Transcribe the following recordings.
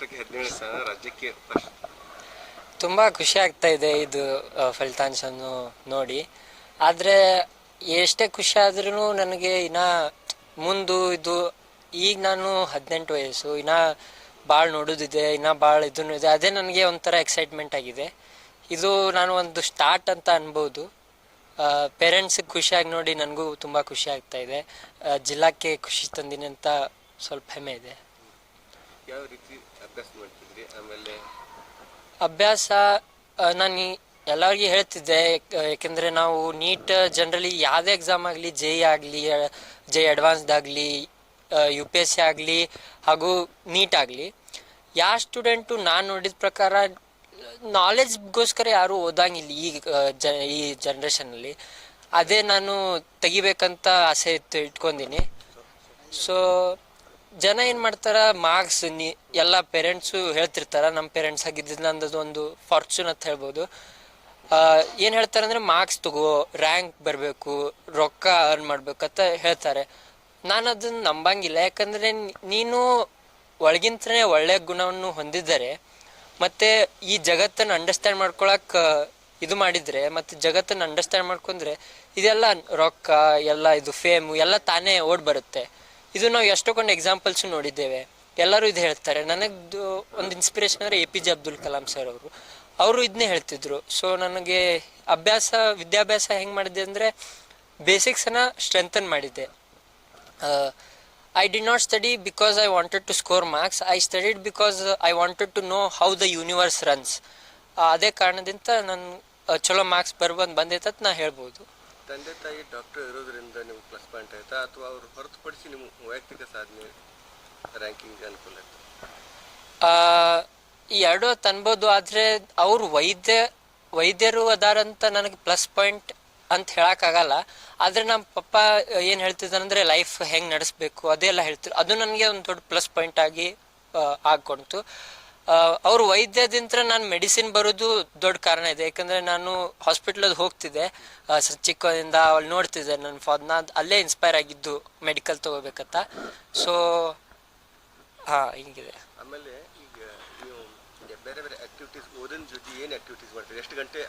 ರಾಷ್ಟ್ರಕ್ಕೆ ಹದಿನೇಳು ಸ್ಥಾನ ರಾಜ್ಯಕ್ಕೆ ತುಂಬ ಖುಷಿ ಆಗ್ತಾ ಇದೆ ಇದು ಫಲಿತಾಂಶ ನೋಡಿ. ಆದರೆ ಎಷ್ಟೇ ಖುಷಿ ಆದ್ರೂ ನನಗೆ ಇನ್ನ ಮುಂದು ಇದು, ಈಗ ನಾನು ಹದಿನೆಂಟು ವಯಸ್ಸು, ಇನ್ನ ಭಾಳ ನೋಡೋದಿದೆ, ಇನ್ನ ಭಾಳ ಇದನ್ನು ಇದೆ ಅದೇ ನನಗೆ ಒಂಥರ ಎಕ್ಸೈಟ್ಮೆಂಟ್ ಆಗಿದೆ. ಇದು ನಾನು ಒಂದು ಸ್ಟಾರ್ಟ್ ಅಂತ ಅನ್ಬೋದು. ಪೇರೆಂಟ್ಸಿಗೆ ಖುಷಿಯಾಗಿ ನೋಡಿ ನನಗೂ ತುಂಬ ಖುಷಿ ಆಗ್ತಾ ಇದೆ. ಜಿಲ್ಲಾಕ್ಕೆ ಖುಷಿ ತಂದಿನಿ ಅಂತ ಸ್ವಲ್ಪ ಹೆಮ್ಮೆ ಇದೆ. ಯಾವ ರೀತಿ ಅಭ್ಯಾಸ ಮಾಡ್ತಿದ್ರಿ? ಆಮೇಲೆ ಅಭ್ಯಾಸ ನಾನು ಎಲ್ಲರಿಗೂ ಹೇಳ್ತಿದ್ದೆ ಯಾಕೆಂದ್ರೆ ನಾವು ನೀಟ್ ಜನರಲಿ ಯಾವುದೇ ಎಕ್ಸಾಮ್ ಆಗಲಿ ಜೆ ಆಗಲಿ ಜೆ ಅಡ್ವಾನ್ಸ್ಡ್ ಆಗಲಿ ಯು ಪಿ ಎಸ್ ಸಿ ಆಗಲಿ, ಹಾಗೂ ನೀಟ್ ಆಗಲಿ, ಯಾವ ಸ್ಟೂಡೆಂಟು ನಾನು ನೋಡಿದ ಪ್ರಕಾರ ನಾಲೆಜ್ಗೋಸ್ಕರ ಯಾರು ಓದಂಗಿಲ್ಲ ಈ ಜ, ಈ ಜನ್ರೇಷನಲ್ಲಿ ಅದೇ ನಾನು ತೆಗಿಬೇಕಂತ ಆಸೆ ಇತ್ತು ಇಟ್ಕೊಂಡಿನಿ. ಸೊ ಜನ ಏನು ಮಾಡ್ತಾರ ಮಾರ್ಕ್ಸ್ ನೀ, ಎಲ್ಲ ಪೇರೆಂಟ್ಸು ಹೇಳ್ತಿರ್ತಾರ ನಮ್ಮ ಪೇರೆಂಟ್ಸ್ ಆಗಿದ್ದು ನಂದದು ಒಂದು ಫಾರ್ಚೂನ್ ಅಂತ ಹೇಳ್ಬೋದು. ಏನು ಹೇಳ್ತಾರೆ ಅಂದರೆ ಮಾರ್ಕ್ಸ್ ತಗೋ ರ್ಯಾಂಕ್ ಬರಬೇಕು, ರೊಕ್ಕ ಅರ್ನ್ ಮಾಡ್ಬೇಕಂತ ಹೇಳ್ತಾರೆ. ನಾನು ಅದನ್ನ ನಂಬಂಗಿಲ್ಲ, ಯಾಕಂದರೆ ನೀನು ಒಳಗಿಂತನೇ ಒಳ್ಳೆಯ ಗುಣವನ್ನು ಹೊಂದಿದ್ದರೆ, ಮತ್ತು ಈ ಜಗತ್ತನ್ನು ಅಂಡರ್ಸ್ಟ್ಯಾಂಡ್ ಮಾಡ್ಕೊಳಕ್, ಇದು ಮಾಡಿದರೆ, ಮತ್ತು ಜಗತ್ತನ್ನು ಅಂಡರ್ಸ್ಟ್ಯಾಂಡ್ ಮಾಡ್ಕೊಂಡ್ರೆ, ಇದೆಲ್ಲ ರೊಕ್ಕ, ಎಲ್ಲ ಇದು ಫೇಮು ಎಲ್ಲ ತಾನೇ ಓಡ್ ಬರುತ್ತೆ ಇದು ನಾವು ಎಷ್ಟೊಂದು ಎಕ್ಸಾಂಪಲ್ಸ್ ನೋಡಿದ್ದೇವೆ. ಎಲ್ಲರೂ ಇದು ಹೇಳ್ತಾರೆ. ನನಗೆ ಒಂದು ಇನ್ಸ್ಪಿರೇಷನ್ ಅಂದರೆ A P J Abdul Kalam sir ಅವರು. ಅವರು ಇದನ್ನೇ ಹೇಳ್ತಿದ್ರು. ಸೊ ನನಗೆ ಅಭ್ಯಾಸ, ವಿದ್ಯಾಭ್ಯಾಸ ಹೆಂಗೆ ಮಾಡಿದೆ ಅಂದರೆ ಬೇಸಿಕ್ಸನ್ನ ಸ್ಟ್ರೆಂಥನ್ ಮಾಡಿದ್ದೆ. I did not study because I wanted to score marks I studied because I wanted to know how the universe runs ಅದೇ ಕಾರಣದಿಂದ ನಾನು ಚಲೋ ಮಾರ್ಕ್ಸ್ ಬರ್ಬಂದು ಬಂದೈತೆ ಅಂತ ನಾ ಹೇಳ್ಬೋದು. ತಂದೆ ತಾಯಿ ಡಾಕ್ಟರ್ ಇರೋದ್ರಿಂದ ನಿಮ್ಗೆ ಪ್ಲಸ್ ಪಾಯಿಂಟ್ ಆಯ್ತಾ? ಅಥವಾ ಅವ್ರು ಹೊರತುಪಡಿಸಿ ನಿಮ್ಮ ವೈಯಕ್ತಿಕ ಸಾಧನೆ ರ್ಯಾಂಕಿಂಗ್ ಅನುಕೂಲ ಆಯ್ತು? ಈ ಎರಡು ತನ್ಬೋದು ಆದರೆ ಅವ್ರು ವೈದ್ಯ ವೈದ್ಯರು ಅದಾರಂತ ನನಗೆ ಪ್ಲಸ್ ಪಾಯಿಂಟ್ ಅಂತ ಹೇಳೋಕ್ಕಾಗಲ್ಲ. ಆದರೆ ನಮ್ಮ ಪಪ್ಪ ಏನು ಹೇಳ್ತಿದ್ದಾರೆ ಲೈಫ್ ಹೆಂಗೆ ನಡೆಸಬೇಕು ಅದೆಲ್ಲ ಹೇಳ್ತಿದ್ರು. ಅದು ನನಗೆ ಒಂದು ದೊಡ್ಡ ಪ್ಲಸ್ ಪಾಯಿಂಟ್ ಆಗಿ ಆ, ಆಗ್ಕೊಂಡಿತು. ಅವರು ವೈದ್ಯದಿಂದ ನಾನು ಮೆಡಿಸಿನ್ ಬರೋದು ದೊಡ್ಡ ಕಾರಣ ಇದೆ. ಯಾಕಂದರೆ ನಾನು ಹಾಸ್ಪಿಟ್ಲಲ್ಲಿ ಹೋಗ್ತಿದ್ದೆ. ಚಿಕ್ಕದಿಂದ ಅವ್ಳು ನೋಡ್ತಿದ್ದೆ ನನ್ನ ಫಾದ್ ನಾ ಅಲ್ಲೇ ಇನ್ಸ್ಪೈರ್ ಆಗಿದ್ದು ಮೆಡಿಕಲ್ ತಗೋಬೇಕಂತ. ಸೊ ಹಾಂ ಹಿಂಗಿದೆ. ಆಮೇಲೆ ಈಗ ನೀವು ಬೇರೆ ಬೇರೆ ಆಕ್ಟಿವಿಟೀಸ್ ಓದಿನ ಜೊತೆ ಏನು ಆಕ್ಟಿವಿಟೀಸ್ ಮಾಡ್ತೀರಿ? ಎಷ್ಟು ಗಂಟೆ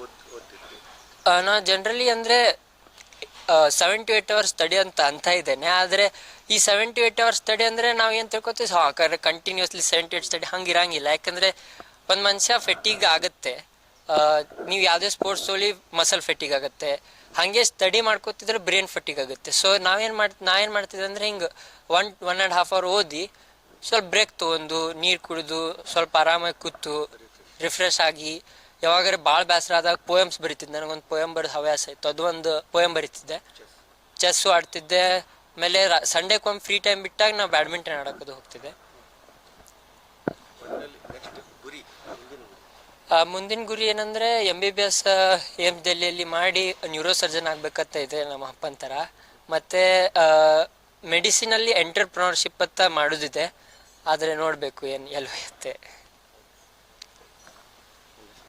ಓದ್ ಓದ್ತಿದ್ರಿ? ನಾ ಜನರಲಿ ಅಂದರೆ seven to eight hours study ಅಂತ ಅಂತ ಇದ್ದೇನೆ. ಆದರೆ ಈ seven to eight hours study ಅಂದರೆ ನಾವು ಏನು ತಿಳ್ಕೊತೀವಿ? So continuously seven to eight study ಹಂಗೆ ಇರಂಗಿಲ್ಲ ಯಾಕಂದರೆ ಒಂದು ಮನುಷ್ಯ ಫೆಟ್ಟಿಗ್ ಆಗುತ್ತೆ. ನೀವು ಯಾವುದೇ ಸ್ಪೋರ್ಟ್ಸ್ ಅಲ್ಲಿ ಮಸಲ್ ಫೆಟ್ಟಿಗ್ ಆಗುತ್ತೆ. ಹಾಗೆ ಸ್ಟಡಿ ಮಾಡ್ಕೋತಿದ್ರೆ ಬ್ರೈನ್ ಫೆಟ್ಟಿಗ್ ಆಗುತ್ತೆ. ಸೊ ನಾವೇನು ಮಾಡ್, ನಾವೇನು ಮಾಡ್ತಿದ್ದೆ ಅಂದರೆ ಹಿಂಗೆ one one and half hour ಓದಿ ಸ್ವಲ್ಪ ಬ್ರೇಕ್ ತೊಗೊಂಡು, ನೀರು ಕುಡಿದು, ಸ್ವಲ್ಪ ಆರಾಮಾಗಿ ಕೂತು ರಿಫ್ರೆಶ್ ಆಗಿ ಯಾವಾಗಾರ ಭಾಳ ಬೇಸರ ಆದಾಗ ಪೋಯಮ್ಸ್ ಬರಿತಿದ್ದೆ. ನನಗೊಂದು ಪೋಯಮ್ ಬರೆದು ಹವ್ಯಾಸ ಇತ್ತು. ಅದು ಒಂದು ಪೋಯಮ್ ಬರಿತಿದ್ದೆ. ಚೆಸ್ಸು ಆಡ್ತಿದ್ದೆ. ಆಮೇಲೆ ಸಂಡೇಕ್ಕೊಮ್ಮೆ ಫ್ರೀ ಟೈಮ್ ಬಿಟ್ಟಾಗ ನಾವು ಬ್ಯಾಡ್ಮಿಂಟನ್ ಆಡೋಕ್ಕದು ಹೋಗ್ತಿದ್ದೆ. ಮುಂದಿನ ಗುರಿ ಏನಂದರೆ M B B S aim ದೆಲ್ಲಿಯಲ್ಲಿ ಮಾಡಿ ನ್ಯೂರೋ ಸರ್ಜನ್ ಆಗ್ಬೇಕಂತ ಇದೆ ನಮ್ಮ ಅಪ್ಪನ ಥರ ಮತ್ತು ಮೆಡಿಸಿನಲ್ಲಿ ಎಂಟರ್ಪ್ರಿನರ್ಶಿಪ್ ಅಂತ ಮಾಡೋದಿದೆ. ಆದರೆ ನೋಡಬೇಕು ಏನು ಎಲ್ಲಿ ಹೋಗುತ್ತೆ.